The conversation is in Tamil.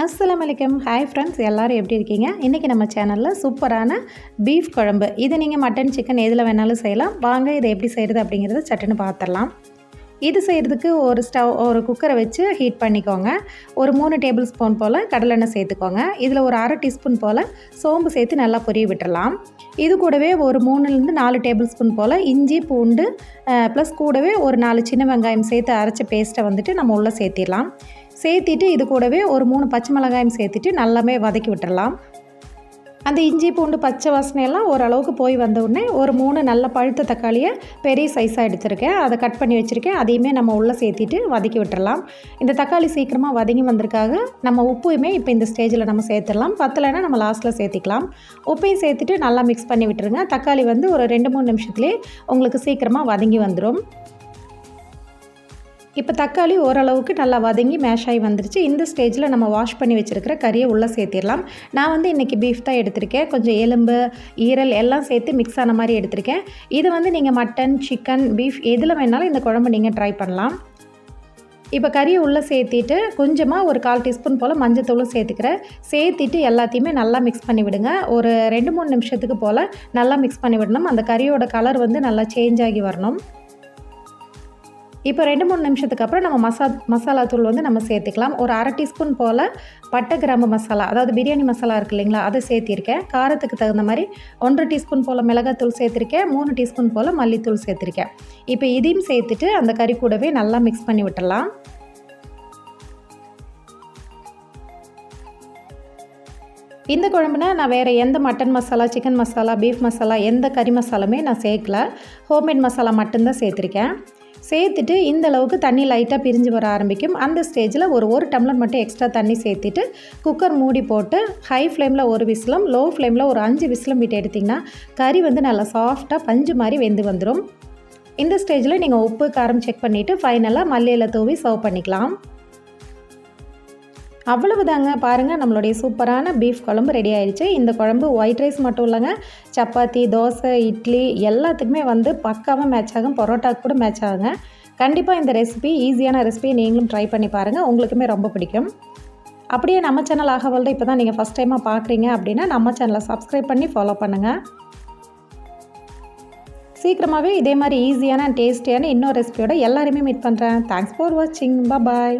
அஸ்லாம் வலைக்கம் ஹாய் ஃப்ரெண்ட்ஸ் எல்லோரும் எப்படி இருக்கீங்க? இன்றைக்கி நம்ம சேனலில் சூப்பரான பீஃப் குழம்பு. இது நீங்கள் மட்டன் சிக்கன் எதில் வேணாலும் செய்யலாம். வாங்க இதை எப்படி செய்கிறது அப்படிங்கிறத சட்டுன்னு பார்த்துடலாம் இது செய்கிறதுக்கு ஒரு ஸ்டவ் ஒரு குக்கரை வச்சு ஹீட் பண்ணிக்கோங்க. ஒரு மூணு டேபிள் ஸ்பூன் போல் கடலெண்ணெய் சேர்த்துக்கோங்க. இதில் ஒரு அரை டீஸ்பூன் போல் சோம்பு சேர்த்து நல்லா பொரிய விட்டுடலாம் இது கூடவே ஒரு மூணுலேருந்து நாலு டேபிள் ஸ்பூன் போல் இஞ்சி பூண்டு ப்ளஸ் கூடவே ஒரு நாலு சின்ன வெங்காயம் சேர்த்து அரைச்ச பேஸ்ட்டை வந்துட்டு நம்ம உள்ளே சேர்த்திடலாம். சேர்த்திட்டு இது கூடவே ஒரு மூணு பச்சை மிளகாயும் சேர்த்துட்டு நல்லாமே வதக்கி விட்டுறலாம். அந்த இஞ்சி பூண்டு பச்சை வாசனையெல்லாம் ஓரளவுக்கு போய் வந்த உடனே ஒரு மூணு நல்ல பழுத்த தக்காளியை பெரிய சைஸாக எடுத்திருக்கேன். அதை கட் பண்ணி வச்சுருக்கேன். அதையுமே நம்ம உள்ளே சேர்த்திட்டு வதக்கி விட்டுறலாம். இந்த தக்காளி சீக்கிரமாக வதங்கி வந்திருக்காக நம்ம உப்புமே இப்போ இந்த ஸ்டேஜில் நம்ம சேர்த்துடலாம். பத்தலைன்னா நம்ம லாஸ்ட்டில் சேர்த்திக்கலாம். உப்பையும் சேர்த்துட்டு நல்லா மிக்ஸ் பண்ணி விட்டுருங்க. தக்காளி வந்து ஒரு ரெண்டு மூணு நிமிஷத்துலேயே உங்களுக்கு சீக்கிரமாக வதங்கி வந்துடும் இப்போ தக்காளி ஓரளவுக்கு நல்லா வதங்கி மேஷ் ஆகி வந்துருச்சு. இந்த ஸ்டேஜில் நம்ம வாஷ் பண்ணி வச்சுருக்கிற கறியை உள்ளே சேர்த்திடலாம். நான் வந்து இன்றைக்கி பீஃப் தான் எடுத்திருக்கேன். கொஞ்சம் எலும்பு ஈரல் எல்லாம் சேர்த்து மிக்ஸ் ஆன மாதிரி எடுத்திருக்கேன். இது வந்து நீங்கள் மட்டன் சிக்கன் பீஃப் எதில் வேணாலும் இந்த குழம்பு நீங்கள் ட்ரை பண்ணலாம். இப்போ கறியை உள்ளே சேர்த்திட்டு கொஞ்சமாக ஒரு கால் டீஸ்பூன் போல் மஞ்சத்தூளும் சேர்த்துக்கிறேன். சேர்த்திட்டு எல்லாத்தையுமே நல்லா மிக்ஸ் பண்ணி விடுங்க. ஒரு ரெண்டு மூணு நிமிஷத்துக்கு போல் நல்லா மிக்ஸ் பண்ணி விடணும். அந்த கறியோட கலர் வந்து நல்லா சேஞ்ச் ஆகி வரணும். இப்போ ரெண்டு மூணு நிமிஷத்துக்கு அப்புறம் நம்ம மசா மசாலா தூள் வந்து நம்ம சேர்த்துக்கலாம். ஒரு அரை டீஸ்பூன் போல் பட்டை கிராம்பு மசாலா அதாவது பிரியாணி மசாலா இருக்குது இல்லைங்களா அதை சேர்த்திருக்கேன். காரத்துக்கு தகுந்த மாதிரி ஒன்றரை டீஸ்பூன் போல் மிளகாத்தூள் சேர்த்துருக்கேன் மூணு டீஸ்பூன் போல் மல்லித்தூள் சேர்த்துருக்கேன். இப்போ இதையும் சேர்த்துட்டு அந்த கறி கூடவே நல்லா மிக்ஸ் பண்ணி விட்டுடலாம். இந்த குழம்புனா நான் வேறு எந்த mutton masala chicken masala beef masala எந்த கறி மசாலுமே நான் சேர்க்கல. ஹோம்மேட் மசாலா மட்டும்தான் சேர்த்துருக்கேன். சேர்த்துட்டு இந்த அளவுக்கு தண்ணி லைட்டாக பிரிஞ்சு வர ஆரம்பிக்கும். அந்த ஸ்டேஜில் ஒரு ஒரு டம்ளர் மட்டும் எக்ஸ்ட்ரா தண்ணி சேர்த்துட்டு குக்கர் மூடி போட்டு ஹை ஃப்ளேமில் ஒரு விசிலும் லோ ஃப்ளேமில் ஒரு அஞ்சு விசிலும் விட்டு எடுத்திங்கன்னா கறி வந்து நல்லா சாஃப்டாக பஞ்சு மாதிரி வெந்து வந்துடும் இந்த ஸ்டேஜில் நீங்கள் உப்பு காரம் செக் பண்ணிவிட்டு ஃபைனலாக மல்லியில் தூவி சர்வ் பண்ணிக்கலாம். அவ்வளவு தாங்க பாருங்கள் நம்மளுடைய சூப்பரான பீஃப் குழம்பு ரெடி ஆயிடுச்சு. இந்த குழம்பு ஒயிட் ரைஸ் மட்டும் இல்லைங்க. சப்பாத்தி தோசை இட்லி எல்லாத்துக்குமே வந்து பக்காவாக மேட்ச் ஆகும். பரோட்டாக்கு கூட மேட்ச் ஆகுங்க. கண்டிப்பாக இந்த ரெசிபி ஈஸியான ரெசிபியை நீங்களும் ட்ரை பண்ணி பாருங்கள் உங்களுக்குமே ரொம்ப பிடிக்கும். அப்படியே நம்ம சேனல் ஆகவல்ட இப்போ தான் நீங்கள் ஃபஸ்ட் டைமாக பார்க்குறீங்க அப்படின்னா நம்ம சேனலை சப்ஸ்கிரைப் பண்ணி ஃபாலோ பண்ணுங்கள் சீக்கிரமாகவே இதே மாதிரி ஈஸியான டேஸ்டியான இன்னொரு ரெசிபியோட எல்லாருமே மீட் பண்ணுறேன் தேங்க்ஸ் ஃபார் வாட்சிங் பாய்